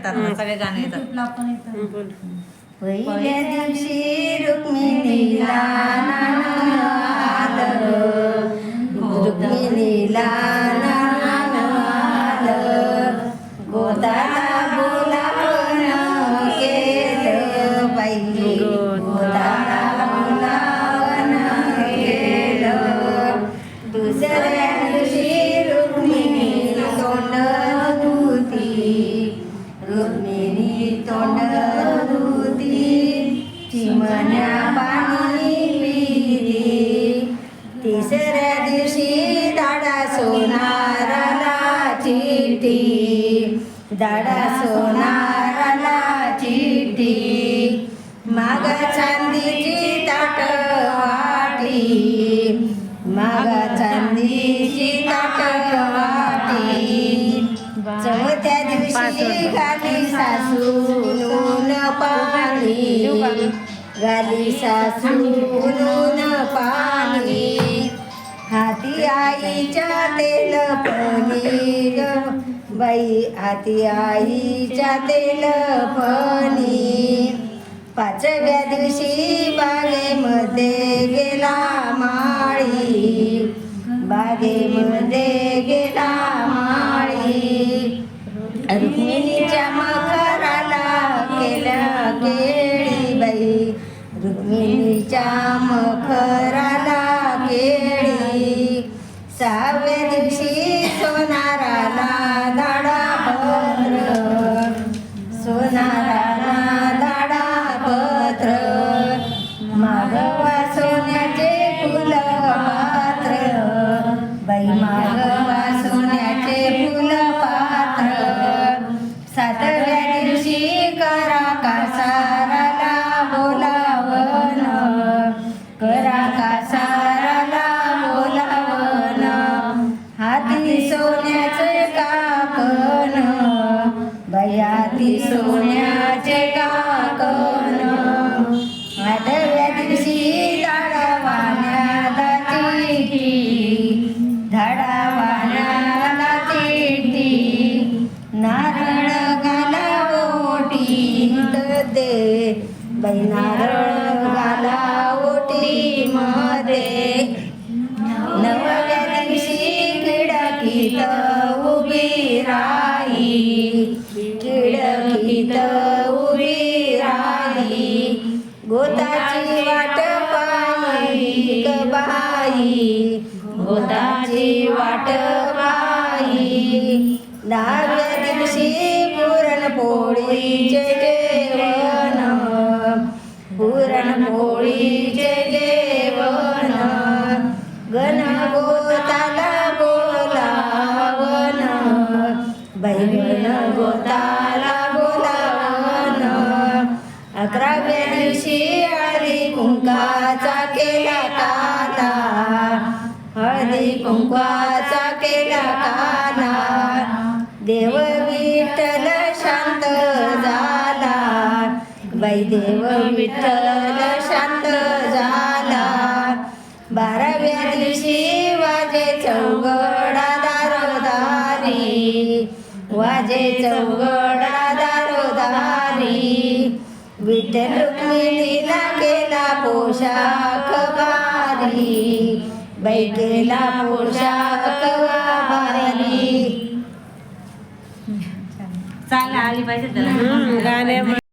येतात ना सगळे गाणे येतात. पहिल्या दिवशी रुक्मिणीला रुक्मिणी तोंड धुती चिमण्या पाणी पिली. तिसऱ्या दिवशी दाडा सोनाराला चिठी दाडा सोनाराला चिठी माग चांदीची ताट वाटी. माग चांदीची ताट वाटी. चौथ्या दिवशी सासून नून पाणी गाली सासून पाणी. हाती आईच्या तेल पनीर ग बाई हाती आईच्या तेल फणी पाचव्या दिवशी बागेमध्ये गेला माळी. बागेमध्ये गेला माळी. रुक्मिणीच्या मग सहाव्या दिवशी सोनाराला दाडा सोनारा सोन्याचे काकण आठव्या दिवशी दाडा चिठी धाडा चिठी नारळ घाला ओटीत दे बाई नारळ घाला ओटी मा राही गोताची वाट पायी बाई. गोताची वाट पायी दहाव्या दिवशी पुरणपोळीचे जेवण. पुरणपोळीचे जेवण. गण गोताला बोलावन बाई गोता दिवशी हळदी कुंकाचा केला काला हळदी कुंकाचा केला काला देव विठ्ठल शांत झाला. बाई देव विठ्ठल शांत झाला. बाराव्या दिवशी वाजे चौगडा दारोदारी. वाजे चौगडा विठ्ठल रुक्मिणीला केला पोशाख बारी बाई केला पोशाख बारी चाल आली पाहिजे त्याला. गाण्या